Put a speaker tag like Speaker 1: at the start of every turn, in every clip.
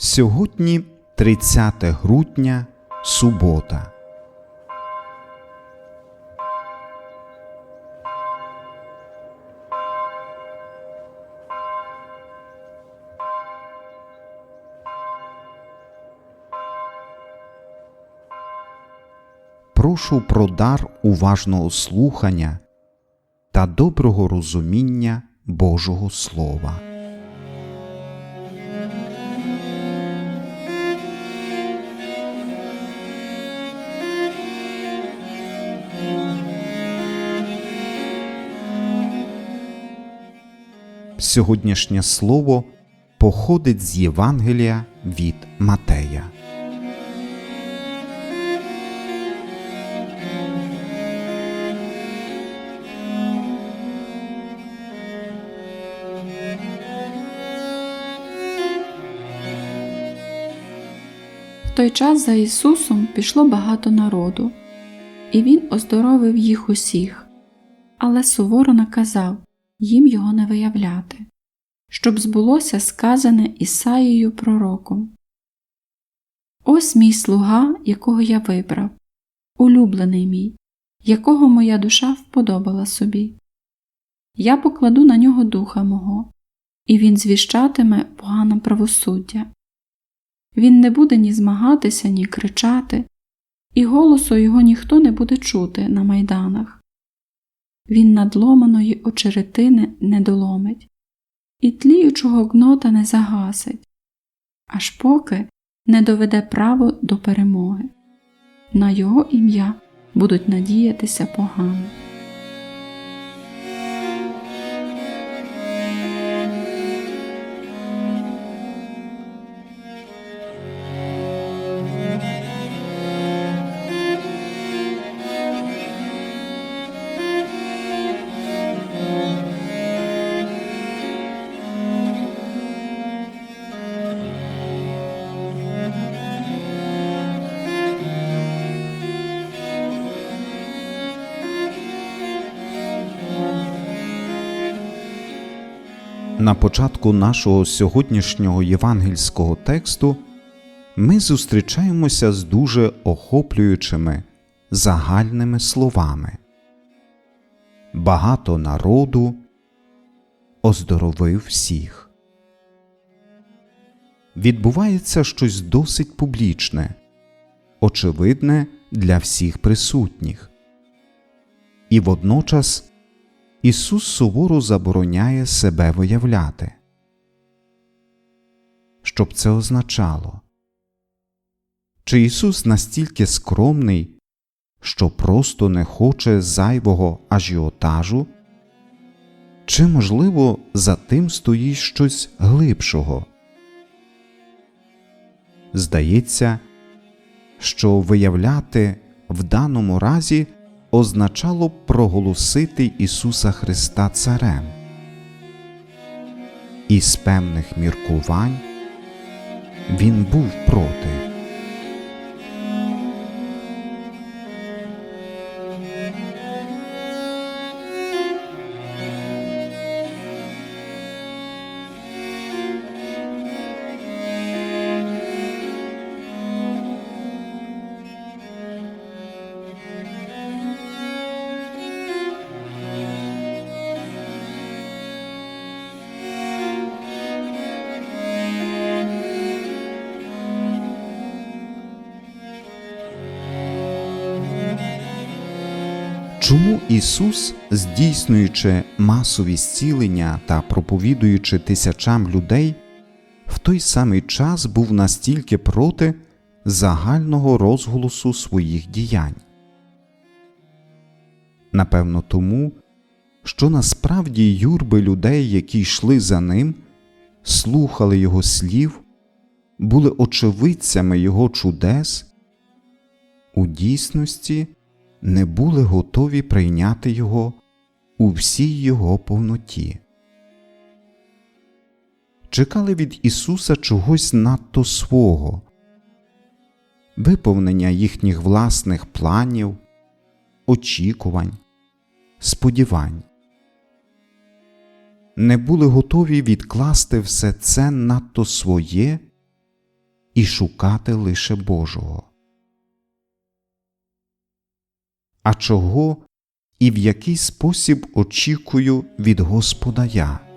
Speaker 1: Сьогодні 30 грудня, субота. Прошу про дар уважного слухання та доброго розуміння Божого Слова. Сьогоднішнє слово походить з Євангелія від Матея.
Speaker 2: В той час за Ісусом пішло багато народу, і Він оздоровив їх усіх, але суворо наказав їм його не виявляти, щоб збулося сказане Ісаїю пророком. Ось мій слуга, якого я вибрав, улюблений мій, якого моя душа вподобала собі. Я покладу на нього духа мого, і він звіщатиме погане правосуддя. Він не буде ні змагатися, ні кричати, і голосу його ніхто не буде чути на майданах. Він надломаної очеретини не доломить, і тліючого гнота не загасить, аж поки не доведе право до перемоги. На його ім'я будуть надіятися погано.
Speaker 1: На початку нашого сьогоднішнього євангельського тексту ми зустрічаємося з дуже охоплюючими загальними словами. Багато народу оздоровив всіх. Відбувається щось досить публічне, очевидне для всіх присутніх. І водночас Ісус суворо забороняє себе виявляти. Що б це означало? Чи Ісус настільки скромний, що просто не хоче зайвого ажіотажу? Чи, можливо, за тим стоїть щось глибшого? Здається, що виявляти в даному разі означало проголосити Ісуса Христа Царем. І з певних міркувань він був проти. Чому Ісус, здійснюючи масові зцілення та проповідуючи тисячам людей, в той самий час був настільки проти загального розголосу своїх діянь? Напевно, тому, що насправді юрби людей, які йшли за ним, слухали Його слів, були очевидцями Його чудес, у дійсності не були готові прийняти Його у всій Його повноті. Чекали від Ісуса чогось надто свого, виповнення їхніх власних планів, очікувань, сподівань. Не були готові відкласти все це надто своє і шукати лише Божого. А чого і в який спосіб очікую від Господа я?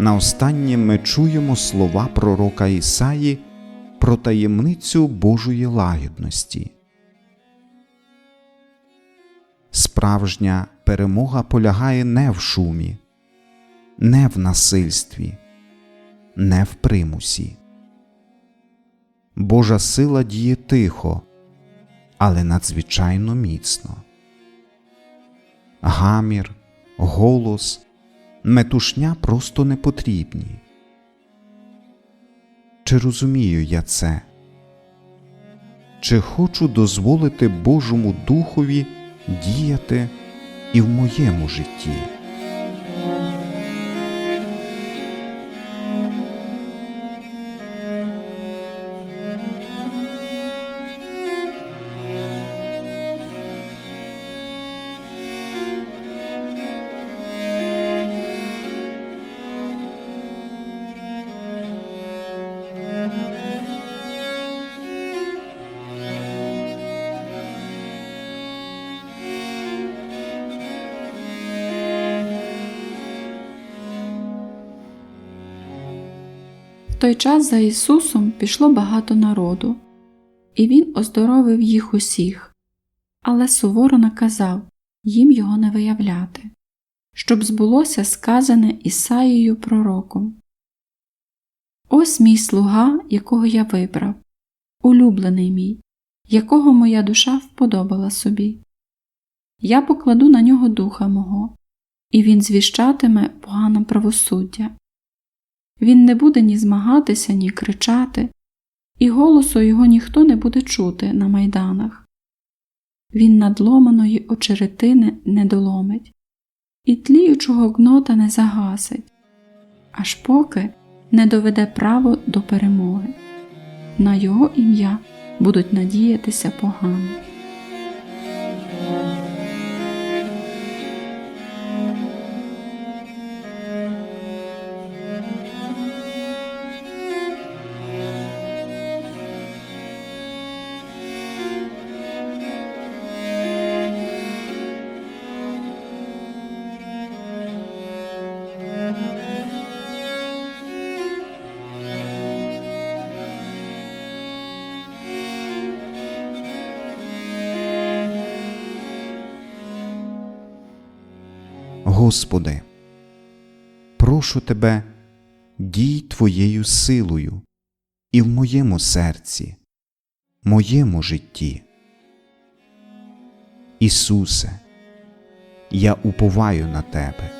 Speaker 1: На останнє ми чуємо слова пророка Ісаї про таємницю Божої лагідності. Справжня перемога полягає не в шумі, не в насильстві, не в примусі. Божа сила діє тихо, але надзвичайно міцно. Гамір, голос, метушня просто не потрібні. Чи розумію я це? Чи хочу дозволити Божому Духові діяти і в моєму житті?
Speaker 2: Той час за Ісусом пішло багато народу, і Він оздоровив їх усіх, але суворо наказав їм його не виявляти, щоб збулося сказане Ісаїєю пророком. Ось мій слуга, якого я вибрав, улюблений мій, якого моя душа вподобала собі. Я покладу на нього духа мого, і він звіщатиме поганам правосуддя. Він не буде ні змагатися, ні кричати, і голосу його ніхто не буде чути на майданах. Він надломаної очеретини не доломить, і тліючого гнота не загасить, аж поки не доведе право до перемоги. На його ім'я будуть надіятися погано.
Speaker 1: Господи, прошу Тебе, дій Твоєю силою і в моєму серці, моєму житті. Ісусе, я уповаю на Тебе.